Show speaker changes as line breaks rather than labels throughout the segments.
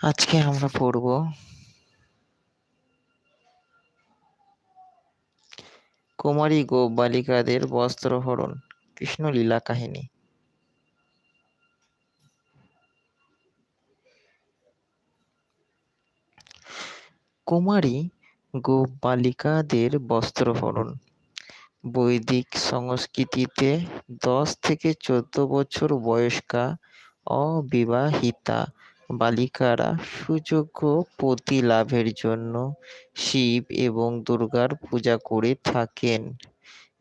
আজকে আমরা পড়ব কুমারী গোপ বালিকাদের বস্ত্রহরণ কৃষ্ণলীলা কাহিনী। কুমারী গোপ বালিকাদের বস্ত্রহরণ বৈদিক সংস্কৃতিতে দশ থেকে চোদ্দ বছর বয়স্কা অবিবাহিতা বালিকারা সুযোগ্য পতি লাভের জন্য শিব এবং দুর্গার পূজা করে থাকেন।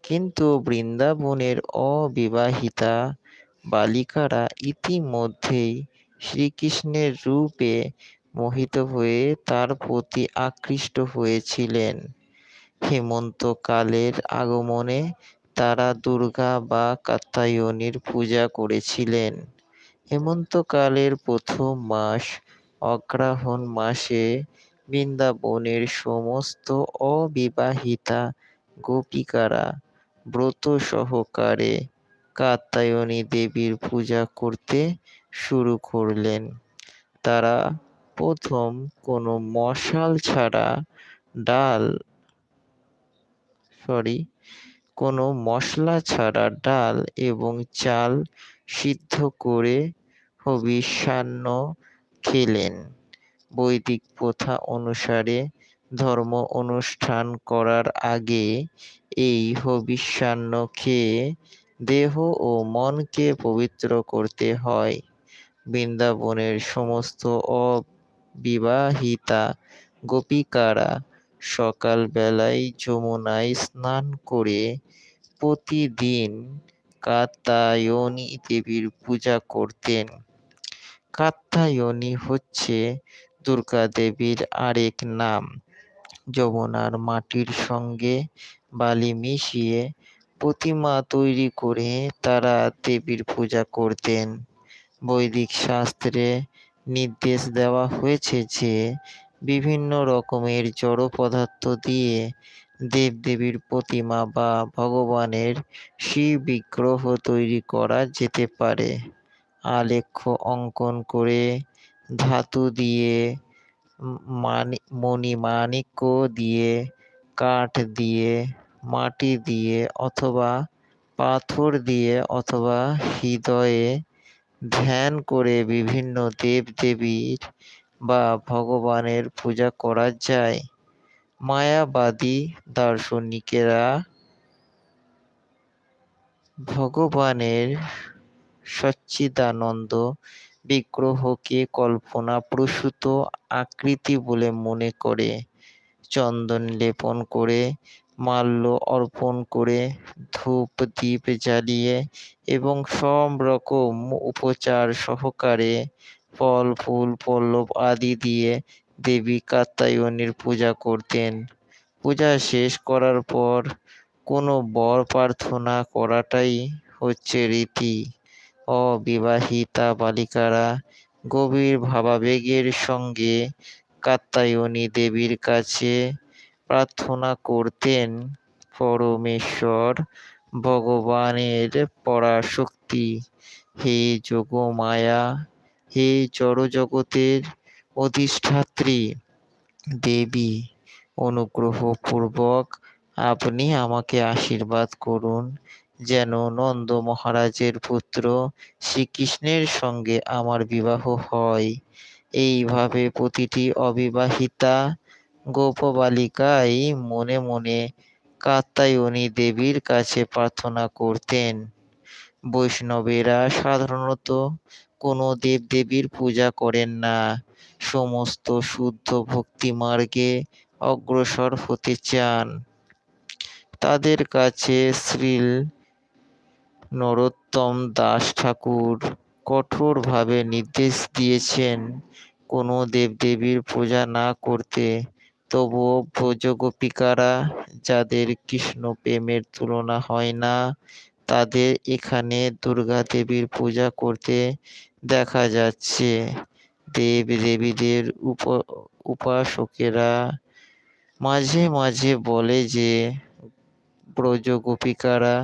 কিন্তু বৃন্দাবনের অবিবাহিতা বালিকারা ইতিমধ্যেই শ্রীকৃষ্ণের রূপে মোহিত হয়ে তার প্রতি আকৃষ্ট হয়েছিলেন। হেমন্তকালের আগমনে তারা দুর্গা বা কাত্যায়নীর পূজা করেছিলেন। হেমন্তকালের প্রথম মাস, অগ্রহায়ণ মাসে বৃন্দাবনের সমস্ত অবিবাহিতা গোপিকারা ব্রত সহকারে কাত্যায়নী দেবীর পূজা করতে শুরু করলেন। তারা প্রথম কোনো মশাল ছাড়া ডাল সরি কোনো মশলা ছাড়া ডাল এবং চাল সিদ্ধ করে হবিষ্যান্ন খেলেন। বৈদিক প্রথা অনুসারে ধর্ম অনুষ্ঠান করার আগে এই হবিষ্যান্ন খেয়ে দেহ ও মনকে পবিত্র করতে হয়। বৃন্দাবনের সমস্ত অবিবাহিতা গোপিকারা সকালবেলায় যমুনায় স্নান করে প্রতিদিন কাত্যায়নী দেবীর পূজা করতেন। কাত্যায়নী হচ্ছে দুর্গা দেবীর আরেক নাম। যমুনার মাটির সঙ্গে বালি মিশিয়ে প্রতিমা তৈরি করে তারা দেবীর পূজা করতেন। বৈদিক শাস্ত্রে নির্দেশ দেওয়া হয়েছে যে, বিভিন্ন রকমের জড় পদার্থ দিয়ে দেবদেবীর প্রতিমা বা ভগবানের শিব বিগ্রহ তৈরি করা যেতে পারে। আলেখ্য অঙ্কন করে ধাতু দিয়ে মানি মণিমাণিক্য দিয়ে, কাঠ দিয়ে, মাটি দিয়ে অথবা পাথর দিয়ে অথবা হৃদয়ে ধ্যান করে বিভিন্ন দেব-দেবীর বা ভগবানের পূজা করা যায়। মায়াবাদী দার্শনিকেরা ভগবানের সচ্চিদানন্দ বিগ্রহকে কল্পনাপ্রসূত আকৃতি বলে মনে করে। চন্দন লেপন করে, মাল্য অর্পণ করে, ধূপ দ্বীপ জ্বালিয়ে এবং সব রকম উপচার সহকারে ফল, ফুল, পল্লব আদি দিয়ে দেবী কাত্যায়নীর পূজা করতেন। পূজা শেষ করার পর কোনো বর প্রার্থনা করাটাই হচ্ছে রীতি। অবিবাহিতা বালিকারা গভীর ভাবাবেগের সঙ্গে কাত্যায়নী দেবীর কাছে প্রার্থনা করতেন পরমেশ্বর ভগবানের পরাশক্তি। হে যোগমায়া, হে জড়জগতের অধিষ্ঠাত্রী, দেবী, অনুগ্রহপূর্বক আপনি আমাকে আশীর্বাদ করুন। যেন নন্দ মহারাজের পুত্র শ্রীকৃষ্ণের সঙ্গে আমার বিবাহ হয়। এইভাবে প্রতিটি অবিবাহিতা গোপবালিকাই মনে মনে কাত্যায়নী দেবীর কাছে প্রার্থনা করতেন। বৈষ্ণবেরা সাধারণত কোনো দেবদেবীর পূজা করেন না। সমস্ত শুদ্ধ ভক্তিমার্গে অগ্রসর হতে চান। তাদের কাছে শ্রীল নরোত্তম দাস ঠাকুর কঠোরভাবে নির্দেশ দিয়েছেন কোনো দেবদেবীর পূজা না করতে। তবুও ব্রজগোপিকারা যাদের কৃষ্ণ প্রেমের তুলনা হয় না, তাদের এখানে দুর্গা দেবীর পূজা করতে দেখা যাচ্ছে। দেব দেবীদের উপ, উপাসকেরা মাঝে মাঝে বলে যে, ব্রজগোপিকারা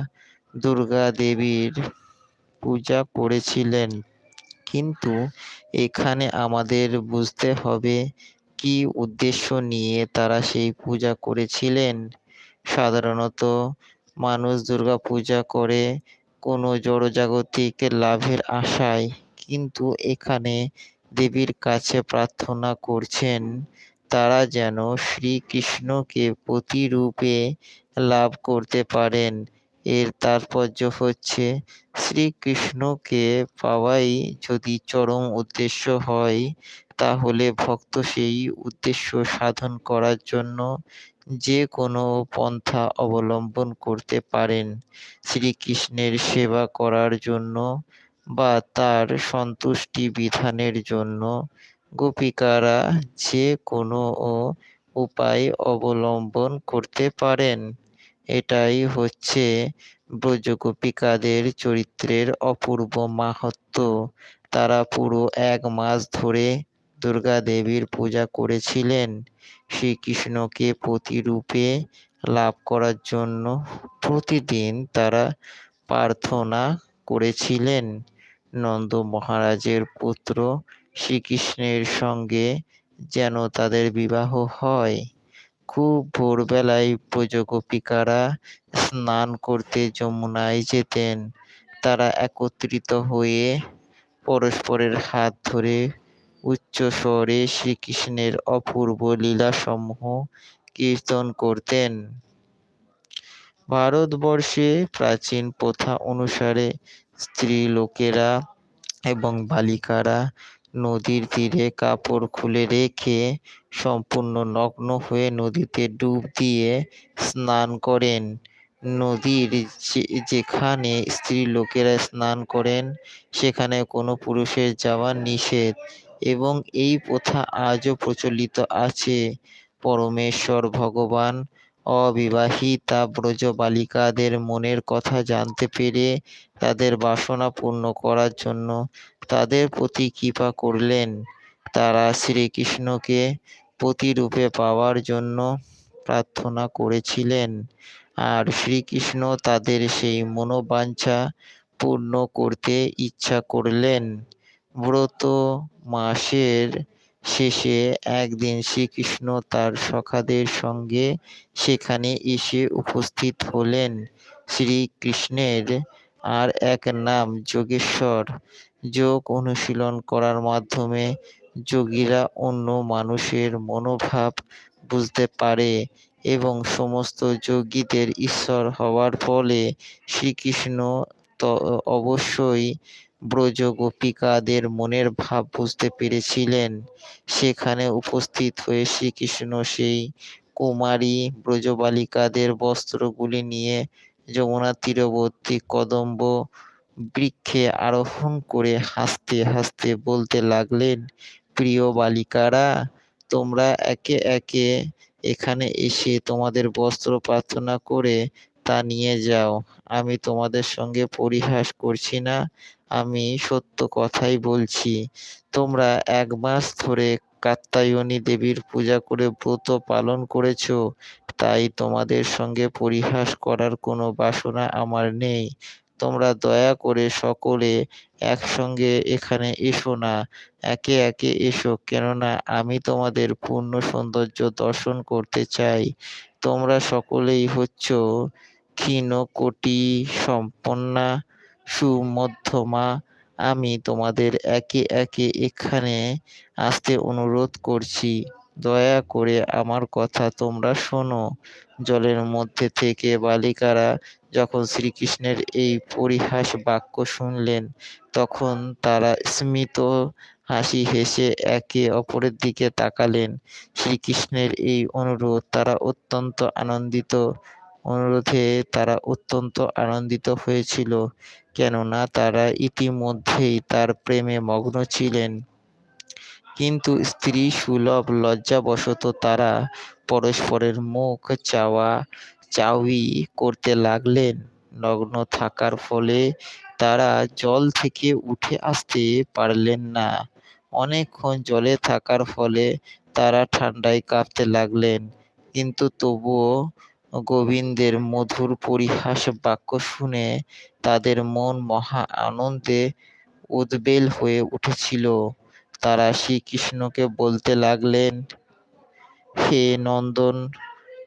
দুর্গা দেবীর পূজা করেছিলেন। কিন্তু এখানে আমাদের বুঝতে হবে কী উদ্দেশ্য নিয়ে তারা সেই পূজা করেছিলেন। সাধারণত মানুষ দুর্গা পূজা করে কোনো জড়জাগতিক লাভের আশায়, কিন্তু এখানে দেবীর কাছে প্রার্থনা করছেন, তারা যেন শ্রীকৃষ্ণকে প্রতিরূপে লাভ করতে পারেন। এর তাৎপর্য হচ্ছে, শ্রীকৃষ্ণকে পাওয়াই যদি চরম উদ্দেশ্য হয়, তাহলে ভক্ত সেই উদ্দেশ্য সাধন করার জন্য যে কোনো পন্থা অবলম্বন করতে পারেন। শ্রীকৃষ্ণের সেবা করার জন্য বা তার সন্তুষ্টি বিধানের জন্য গোপিকারা যে কোনো উপায় অবলম্বন করতে পারেন। এটাই হচ্ছে ব্রজগোপিকাদের চরিত্রের অপূর্ব মাহাত্ম্য তারা পুরো এক মাস ধরে দুর্গা দেবীর পূজা করেছিলেন। শ্রীকৃষ্ণকে প্রতিরূপে লাভ করার জন্য প্রতিদিন তারা প্রার্থনা করেছিলেন। নন্দ মহারাজের পুত্র শ্রীকৃষ্ণের সঙ্গে যেন তাদের বিবাহ হয়। খুব ভোরবেলায় ব্রজগোপিকারা স্নান করতে যমুনায় যেতেন। তারা একত্রিত হয়ে পরস্পরের হাত ধরে উচ্চ স্বরে শ্রীকৃষ্ণের অপূর্ব লীলাসমূহ কীর্তন করতেন। ভারতবর্ষে প্রাচীন প্রথা অনুসারে স্ত্রী লোকেরা এবং বালিকারা নদীর তীরে কাপড় খুলে রেখে সম্পূর্ণ নগ্ন হয়ে নদীতে ডুব দিয়ে স্নান করেন। নদীর যেখানে স্ত্রী লোকেরা স্নান করেন, সেখানে কোনো পুরুষের যাওয়া নিষেধ এবং এই প্রথা আজও প্রচলিত আছে। পরমেশ্বর ভগবান অবিবাহিতা ব্রজবালিকাদের মনের কথা জানতে পেরে তাদের বাসনা পূর্ণ করার জন্য তাদের প্রতি কৃপা করলেন। তারা শ্রীকৃষ্ণকে প্রতিরূপে পাওয়ার জন্য প্রার্থনা করেছিলেন আর শ্রীকৃষ্ণ তাদের সেই মনোবাঞ্ছা পূর্ণ করতে ইচ্ছা করলেন। ব্রত মাসের শেষে একদিন শ্রীকৃষ্ণ তার সখাদের সঙ্গে সেখানে এসে উপস্থিত হলেন। শ্রীকৃষ্ণের আর এক নাম যোগেশ্বর। যোগ অনুশীলন করার মাধ্যমে যোগীরা অন্য মানুষের মনোভাব বুঝতে পারে এবং সমস্ত যোগীদের ঈশ্বর হওয়ার ফলে শ্রীকৃষ্ণ অবশ্যই ব্রজ গোপিকাদের মনের ভাব বুঝতে পেরেছিলেন। সেখানে উপস্থিত হয়ে শ্রীকৃষ্ণ সেই কুমারী ব্রজবালিকাদের বস্ত্রগুলি নিয়ে যমুনা তীরবর্তী কদম্ব বৃক্ষে আরোহণ করে হাসতে হাসতে বলতে লাগলেন, প্রিয় বালিকারা, তোমরা একে একে এখানে এসে তোমাদের বস্ত্র প্রার্থনা করে তা নিয়ে যাও। আমি তোমাদের সঙ্গে পরিহাস করছি না। আমি সত্য কথাই বলছি। তোমরা এক মাস ধরে কাত্তায়নী দেবীর পূজা করে ব্রত পালন করেছ। তাই তোমাদের সঙ্গে পরিহাস করার কোনো বাসনা আমার নেই। তোমরা দয়া করে সকলে একসঙ্গে এখানে এসো না। একে একে এসো, কেননা আমি তোমাদের পূর্ণ সৌন্দর্য দর্শন করতে চাই। তোমরা সকলেই হচ্ছ ক্ষীণকোটি সম্পন্না সুমধ্যমা, আমি তোমাদের একে একে এখানে আসতে অনুরোধ করছি। দয়া করে আমার কথা তোমরা শোনো। জলের মধ্যে থেকে বালিকারা যখন শ্রীকৃষ্ণের এই পরিহাস বাক্য শুনলেন, তখন তারা স্মিত হাসি হেসে একে অপরের দিকে তাকালেন। শ্রীকৃষ্ণের এই অনুরোধ তারা অত্যন্ত আনন্দিত অনুরোধে তারা অত্যন্ত আনন্দিত হয়েছিল, কেননা তারা ইতিমধ্যেই তার প্রেমে মগ্ন ছিলেন। কিন্তু স্ত্রী সুলভ লজ্জাবশত তারা পরস্পরের মুখ চাওয়া চাউই করতে লাগলেন। নগ্ন থাকার ফলে তারা জল থেকে উঠে আসতে পারলেন না। অনেকক্ষণ জলে থাকার ফলে তারা ঠান্ডায় কাঁপতে লাগলেন। কিন্তু তবুও গোবিন্দের মধুর পরিহাস বাক্য শুনে তাদের মন মহা আনন্দে উদ্বেল হয়ে উঠেছিল। তারা শ্রীকৃষ্ণকে বলতে লাগলেন, হে নন্দন,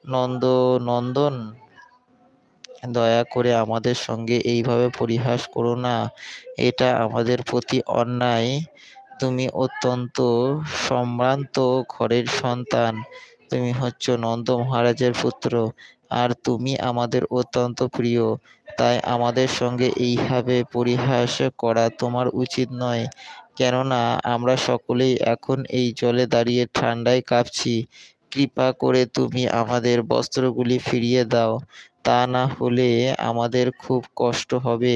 নন্দ, নন্দন, দয়া করে আমাদের সঙ্গে এইভাবে পরিহাস করো না। এটা আমাদের প্রতি অন্যায়। তুমি অত্যন্ত সম্ভ্রান্ত ঘরের সন্তান। তুমি হচ্ছ নন্দ মহারাজের পুত্র। আর তুমি আমাদের অত্যন্ত প্রিয়। তাই আমাদের সঙ্গে এইভাবে পরিহাস করা তোমার উচিত নয়। কেননা, আমরা সকলেই এখন এই জলে দাঁড়িয়ে ঠান্ডায় কাঁপছি। কৃপা করে তুমি আমাদের বস্ত্রগুলি ফিরিয়ে দাও। তা না হলে আমাদের খুব কষ্ট হবে।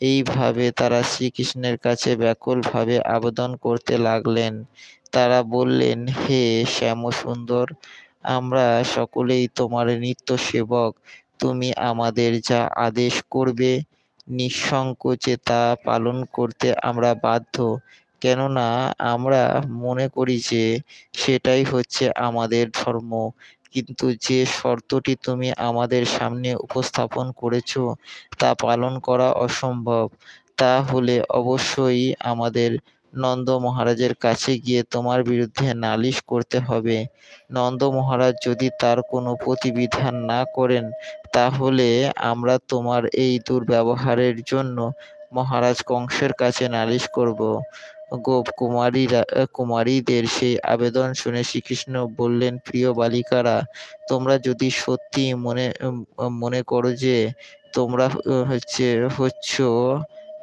এইভাবে তারা শ্রীকৃষ্ণের কাছে ব্যাকুলভাবে আবেদন করতে লাগলেন। তারা বললেন, হে শ্যামসুন্দর আমরা সকলেই তোমার নিত্য সেবক তুমি আমাদের যা আদেশ করবে, নিঃসংকোচে তা পালন করতে আমরা বাধ্য। কেননা আমরা মনে করি যে সেটাই হচ্ছে আমাদের ধর্ম। কিন্তু যে শর্তটি তুমি আমাদের সামনে উপস্থাপন করেছ, তা পালন করা অসম্ভব। তা হলে অবশ্যই আমাদের নন্দ মহারাজের কাছে গিয়ে তোমার বিরুদ্ধে নালিশ করতে হবে। নন্দ মহারাজ যদি তার কোনো প্রতিবিধান না করেন, তাহলে আমরা তোমার এই দুর্ব্যবহারের জন্য মহারাজ কংসের কাছে নালিশ করব। গোপ কুমারীরা কুমারীদের সেই আবেদন শুনে শ্রীকৃষ্ণ বললেন, প্রিয় বালিকারা, তোমরা যদি সত্যি মনে মনে করো যে তোমরা হচ্ছে, হচ্ছ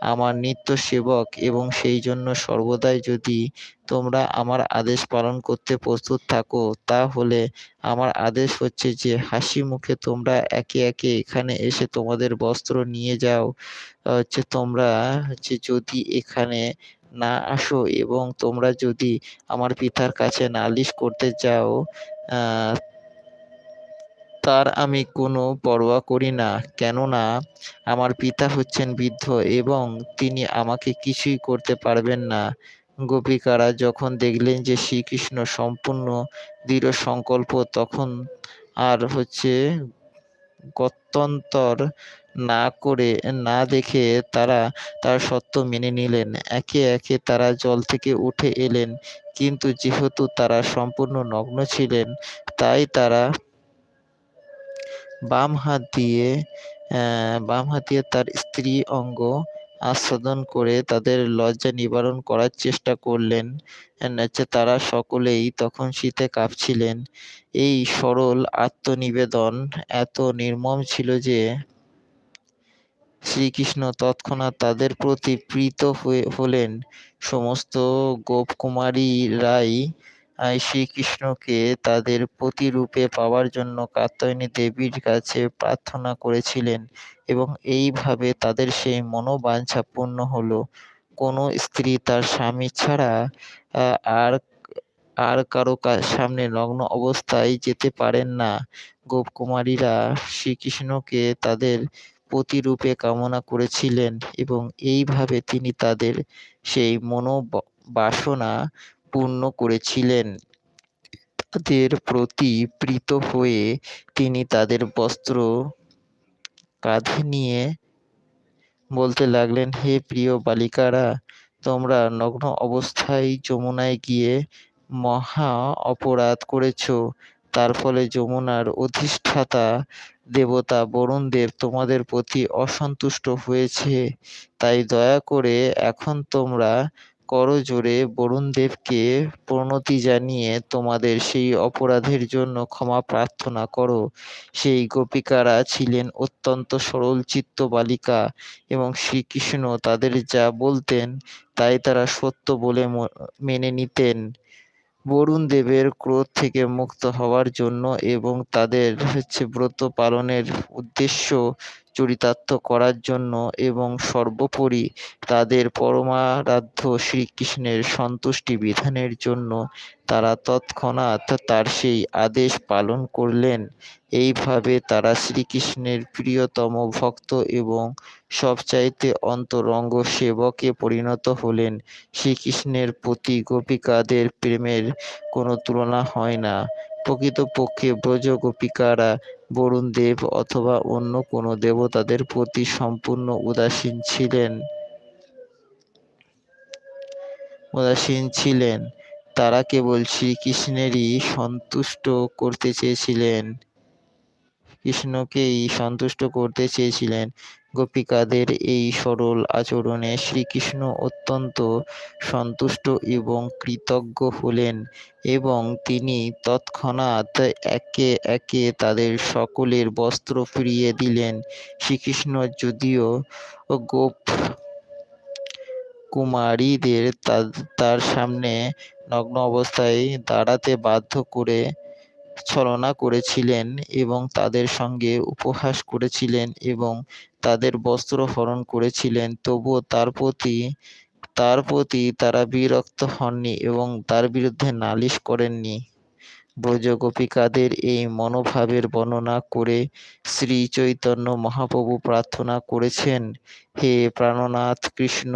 আমার নিত্য সেবক এবং সেই জন্য সর্বদাই যদি তোমরা আমার আদেশ পালন করতে প্রস্তুত থাকো, তাহলে আমার আদেশ হচ্ছে যে হাসি মুখে তোমরা একে একে এখানে এসে তোমাদের বস্ত্র নিয়ে যাও। হচ্ছে তোমরা হচ্ছে যদি এখানে না আসো এবং তোমরা যদি আমার পিতার কাছে নালিশ করতে যাও তার আমি কোনো পরোয়া করি না, কেননা আমার পিতা হচ্ছেন বৃদ্ধ এবং তিনি আমাকে কিছুই করতে পারবেন না। গোপিকারা যখন দেখলেন যে শ্রীকৃষ্ণ সম্পূর্ণ দৃঢ় সংকল্প, তখন আর হচ্ছে গত্যন্তর না করে, না দেখে তারা তার সত্য মেনে নিলেন। একে একে তারা জল থেকে উঠে এলেন, কিন্তু যেহেতু তারা সম্পূর্ণ নগ্ন ছিলেন, তাই তারা বাম হাত দিয়ে বাম হাত দিয়ে তার স্ত্রী অঙ্গ আস্বাদন করে তাদের লজ্জা নিবারণ করার চেষ্টা করলেন। তারা সকলেই তখন শীতে কাঁপছিলেন। এই সরল আত্মনিবেদন এত নির্মম ছিল যে শ্রীকৃষ্ণ তৎক্ষণাৎ তাদের প্রতি প্রীত হয়ে হলেন। সমস্ত গোপকুমারীরাই শ্রীকৃষ্ণকে তাদের প্রতিরূপে পাওয়ার জন্য কাত্যায়নী দেবীর কাছে প্রার্থনা করেছিলেন এবং এইভাবে তাদের সেই মনোবাঞ্ছা পূর্ণ হলো। কোনো স্ত্রী তার স্বামী ছাড়া আর আর কারও সামনে নগ্ন অবস্থায় যেতে পারেন না। গোপকুমারীরা শ্রীকৃষ্ণকে তাদের প্রতিরূপে কামনা করেছিলেন এবং এইভাবে তিনি তাদের সেই মনোবাসনা পূর্ণ করেছিলেন। তাদের প্রতি প্রীত হয়ে তিনি তাদের বস্ত্র কাঁধে নিয়ে বলতে লাগলেন, হে প্রিয় বালিকারা, তোমরা নগ্ন অবস্থায় যমুনায় গিয়ে মহা অপরাধ করেছ। তার ফলে যমুনার অধিষ্ঠাতা দেবতা বরুণদেব তোমাদের প্রতি অসন্তুষ্ট হয়েছে। তাই দয়া করে এখন তোমরা করজোড়ে বরুণদেবকে প্রণতি জানিয়ে তোমাদের সেই অপরাধের জন্য ক্ষমা প্রার্থনা করো। সেই গোপিকারা ছিলেন অত্যন্ত সরলচিত্ত বালিকা এবং শ্রীকৃষ্ণ তাদের যা বলতেন তাই তারা সত্য বলে মেনে নিতেন। বরুণ দেবের ক্রোধ থেকে মুক্ত হওয়ার জন্য এবং তাদের হচ্ছে ব্রত পালনের উদ্দেশ্য চরিতার্থ করার জন্য এবং সর্বোপরি তাদের পরমারাধ্য শ্রীকৃষ্ণের সন্তুষ্টি বিধানের জন্য তারা তৎক্ষণাৎ তার সেই আদেশ পালন করলেন। এইভাবে তারা শ্রীকৃষ্ণের প্রিয়তম ভক্ত এবং সবচাইতে অন্তরঙ্গ সেবকে পরিণত হলেন। শ্রীকৃষ্ণের প্রতি গোপিকাদের প্রেমের কোনো তুলনা হয় না। প্রকৃতপক্ষে ব্রজ গোপিকারা, বরুণ দেব অথবা অন্য কোনো দেবতাদের প্রতি সম্পূর্ণ উদাসীন ছিলেন। উদাসীন ছিলেন। তারা কেবল শ্রীকৃষ্ণেরই সন্তুষ্ট করতে চেয়েছিলেন। কৃষ্ণকেই সন্তুষ্ট করতে চেয়েছিলেন। গোপিকাদের এই সরল আচরণে শ্রীকৃষ্ণ অত্যন্ত সন্তুষ্ট এবং কৃতজ্ঞ হলেন এবং তিনি তৎক্ষণাৎ একে একে তাদের সকলের বস্ত্র ফিরিয়ে দিলেন। শ্রীকৃষ্ণ যদিও গোপ কুমারীদের তার সামনে নগ্ন অবস্থায় দাঁড়াতে বাধ্য করে ছলনা করেছিলেন এবং তাদের সঙ্গে উপহাস করেছিলেন এবং তাদের বস্ত্র হরণ করেছিলেন। তবুও তার প্রতি তার প্রতি তারা বিরক্ত হননি এবং তার বিরুদ্ধে নালিশ করেননি। ব্রজগোপিকাদের এই মনোভাবের বর্ণনা করে শ্রী চৈতন্য মহাপ্রভু প্রার্থনা করেছেন, হে প্রাণনাথ কৃষ্ণ,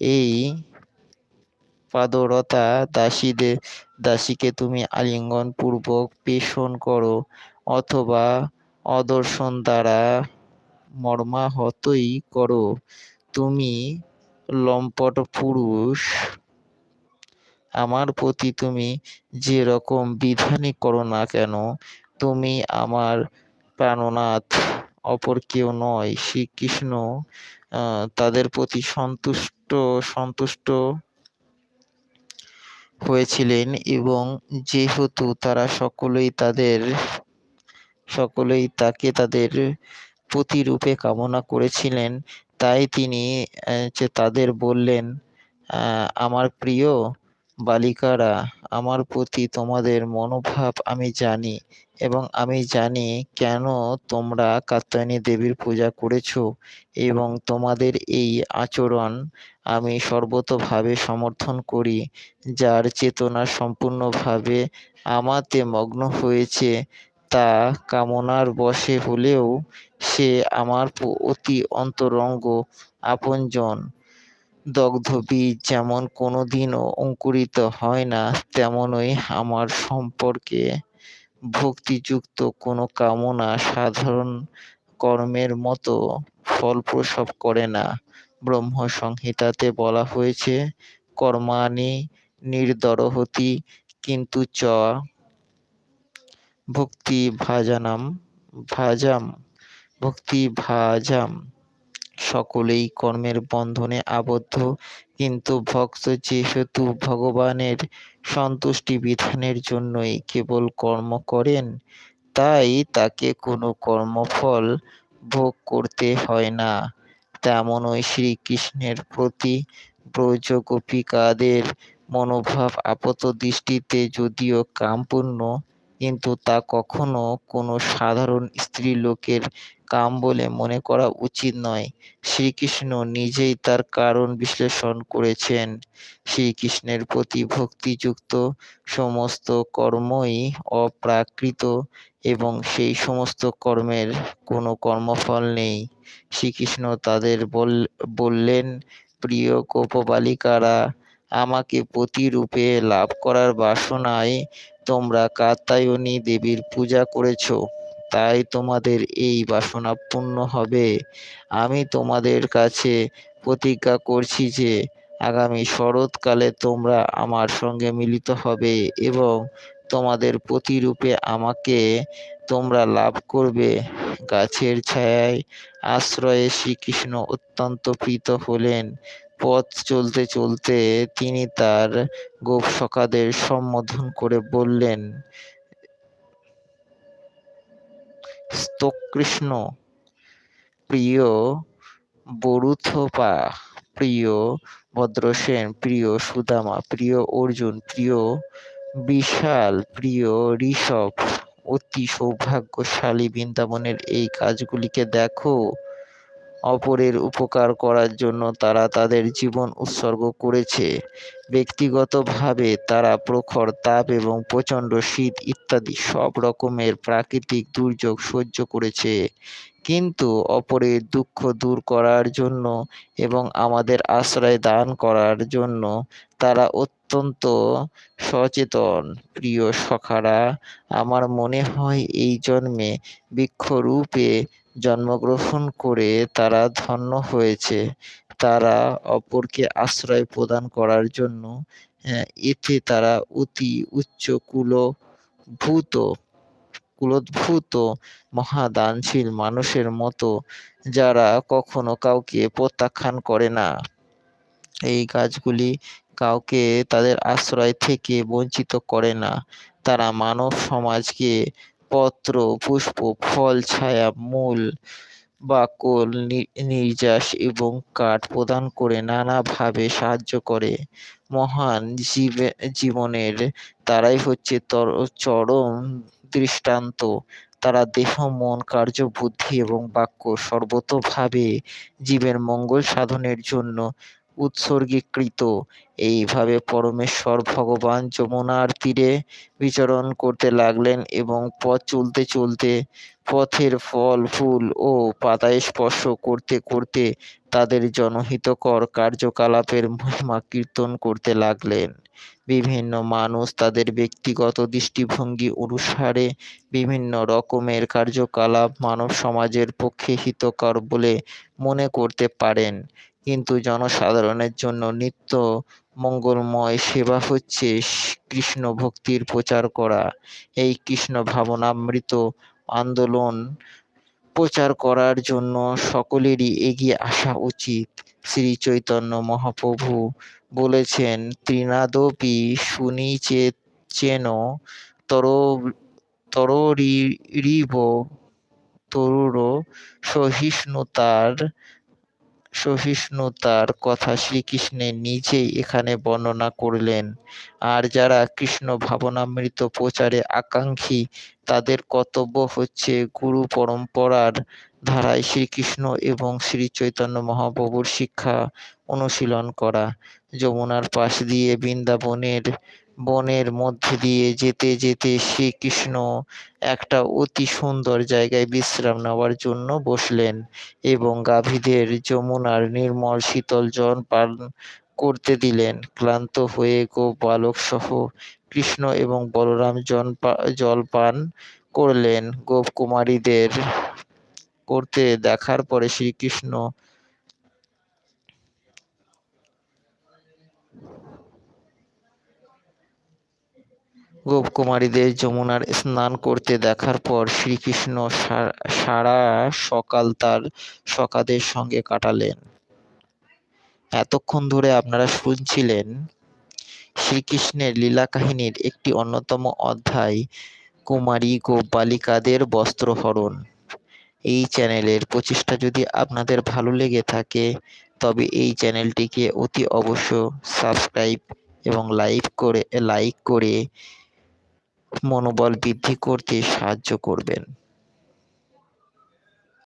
এই পাদরতা দাসীদের দাসীকে তুমি আলিঙ্গন পূর্বক পেষণ করো অথবা অদর্শন দ্বারা মর্মাহতই করো। তুমি লম্পট পুরুষ, আমার প্রতি তুমি যে রকম বিধানই করো না কেন, তুমি আমার প্রাণনাথ, অপর কেউ নয়। শ্রীকৃষ্ণ তাদের প্রতি সন্তুষ্ট সন্তুষ্ট হয়েছিলেন এবং যেহেতু তারা সকলেই তাদের, সকলেই তাকে তাদের প্রতিরূপে কামনা করেছিলেন, তাই তিনি যে তাদের বললেন আমার প্রিয় বালিকারা, আমার প্রতি তোমাদের মনোভাব আমি জানি এবং আমি জানি কেন তোমরা কাত্যায়নী দেবীর পূজা করেছ এবং তোমাদের এই আচরণ আমি সর্বতভাবে সমর্থন করি, যার চেতনা সম্পূর্ণভাবে আমাতে মগ্ন হয়েছে। তা কামনার বশে হলেও সে আমার অতি অন্তরঙ্গ আপনজন। দগ্ধ বীজ যেমন কোনোদিনও অঙ্কুরিত হয় না, তেমনই আমার সম্পর্কে ভক্তিযুক্ত কোনো কামনা সাধারণ কর্মের মতো ফলপ্রসব করে না। ব্রহ্ম সংহিতাতে বলা হয়েছে, কর্মাণি নির্দরহতি কিন্তু চ ভক্তি ভাজানাম ভাজাম ভক্তি ভাজাম সকলেই কর্মের বন্ধনে আবদ্ধ, কিন্তু ভক্ত যেহেতু ভগবানের সন্তুষ্টি বিধানের জন্যই কেবল কর্ম করেন, তাই তাকে কোনো কর্মফল ভোগ করতে হয় না। তেমনই শ্রীকৃষ্ণের প্রতি ব্রজ গোপিকাদের মনোভাব আপাত দৃষ্টিতে যদিও কামপূর্ণ, কিন্তু তা কখনো কোনো সাধারণ স্ত্রীলোকের কাম বলে মনে করা উচিত নয়। শ্রীকৃষ্ণ নিজেই তার কারণ বিশ্লেষণ করেছেন। শ্রীকৃষ্ণের প্রতি ভক্তিযুক্ত সমস্ত কর্মই অপ্রাকৃত এবং সেই সমস্ত কর্মের কোনো কর্মফল নেই। শ্রীকৃষ্ণ তাদের বললেন, প্রিয় গোপবালিকারা, আমাকে প্রতিরূপে লাভ করার বাসনায় তোমরা কাত্যায়নী দেবীর পূজা করেছ। তাই তোমাদের এই বাসনা পূর্ণ হবে। আমি তোমাদের কাছে প্রতিজ্ঞা করছি যে, আগামী শরৎকালে তোমরা আমার সঙ্গে মিলিত হবে এবং তোমাদের প্রতিরূপে আমাকে তোমরা লাভ করবে। গাছের ছায়ায় আশ্রয়ে শ্রীকৃষ্ণ অত্যন্ত প্রীত হলেন। পথ চলতে চলতে তিনি তার গোপসখাদের সম্বোধন করে বললেন স্তোকৃষ্ণ। প্রিয় বরুথপা, প্রিয় ভদ্রসেন, প্রিয় সুদামা, প্রিয় অর্জুন, প্রিয় বিশাল, প্রিয় ঋষভ, অতি সৌভাগ্যশালী বৃন্দাবনের এই কাজগুলিকে দেখো। অপরের উপকার করার জন্য তারা তাদের জীবন উৎসর্গ করেছে। ব্যক্তিগতভাবে তারা প্রখর তাপ এবং প্রচণ্ড শীত ইত্যাদি সব রকমের প্রাকৃতিক দুর্যোগ সহ্য করেছে। কিন্তু অপরের দুঃখ দূর করার জন্য এবং আমাদের আশ্রয় দান করার জন্য তারা অত্যন্ত সচেতন। প্রিয় সখারা, আমার মনে হয় এই জন্মে বৃক্ষরূপে জন্মগ্রহণ করে তারা ধন্য হয়েছে। তারা অপরকে আশ্রয় প্রদান করার জন্য এতে তারা অতি উচ্চ কুলভূত, কুলোদ্ভূত, মহাদানশীল মানুষের মতো, যারা কখনো কাউকে প্রত্যাখ্যান করে না। এই গাছগুলি কাউকে তাদের আশ্রয় থেকে বঞ্চিত করে না। তারা মানব সমাজকে পত্র, পুষ্প, ফল, ছায়া, মূল, বাকল নির্যাস এবং কাঠ প্রদান করে নানাভাবে সাহায্য করে। মহান জীবে, জীবনের তারাই হচ্ছে চরম দৃষ্টান্ত। তারা দেহ, মন, কার্য, বুদ্ধি এবং বাক্য সর্বতোভাবে জীবের মঙ্গল সাধনের জন্য উৎসর্গীকৃত। এইভাবে পরমেশ্বর ভগবান যমুনার তীরে বিচরণ করতে লাগলেন এবং পথ চলতে চলতে পথের ফল, ফুল ও পাতায় স্পর্শ করতে করতে তাদের জনহিতকর কার্যকলাপের মহিমা কীর্তন করতে লাগলেন। বিভিন্ন মানুষ তাদের ব্যক্তিগত দৃষ্টিভঙ্গি অনুসারে বিভিন্ন রকমের কার্যকলাপ মানব সমাজের পক্ষে হিতকর বলে মনে করতে পারেন। কিন্তু জনসাধারণের জন্য নিত্য মঙ্গলময় সেবা হচ্ছে কৃষ্ণ ভক্তির প্রচার করা। এই কৃষ্ণ ভাবনামৃত আন্দোলন প্রচার করার জন্য সকলেরই এগিয়ে আসা উচিত। শ্রী চৈতন্য মহাপ্রভু বলেছেন, ত্রিনাদপি চেন তর তরিব তরুর সহিষ্ণুতার সহিষ্ণুতার কথা শ্রীকৃষ্ণের নিজেই এখানে বর্ণনা করলেন। আর যারা কৃষ্ণ ভাবনামৃত প্রচারে আকাঙ্ক্ষী, তাদের কর্তব্য হচ্ছে গুরু পরম্পরার ধারায় শ্রীকৃষ্ণ এবং শ্রী চৈতন্য মহাপ্রভুর শিক্ষা অনুশীলন করা। যমুনার পাশ দিয়ে বৃন্দাবনের বনের মধ্যে দিয়ে যেতে যেতে শ্রীকৃষ্ণ একটা অতি সুন্দর জায়গায় বিশ্রাম নেওয়ার জন্য বসলেন এবং গাভীদের যমুনার নির্মল শীতল জল পান করতে দিলেন। ক্লান্ত হয়ে গো বালক সহ কৃষ্ণ এবং বলরাম জল পান করলেন। গোপকুমারীদের করতে দেখার পরে শ্রীকৃষ্ণ গোপকুমারীদের যমুনার স্নান করতে দেখার পর শ্রীকৃষ্ণ সারা সকাল তার সখাদের সঙ্গে কাটালেন। এতক্ষণ ধরে আপনারা শুনছিলেন শ্রীকৃষ্ণের লীলা কাহিনীর একটি অন্যতম অধ্যায়, কুমারী গোপ বালিকাদের বস্ত্রহরণ। এই চ্যানেলের প্রচেষ্টা যদি আপনাদের ভালো লেগে থাকে, তবে এই চ্যানেলটিকে অতি অবশ্য সাবস্ক্রাইব এবং লাইক করে লাইক করে মনোবল বৃদ্ধি করতে সাহায্য করবেন।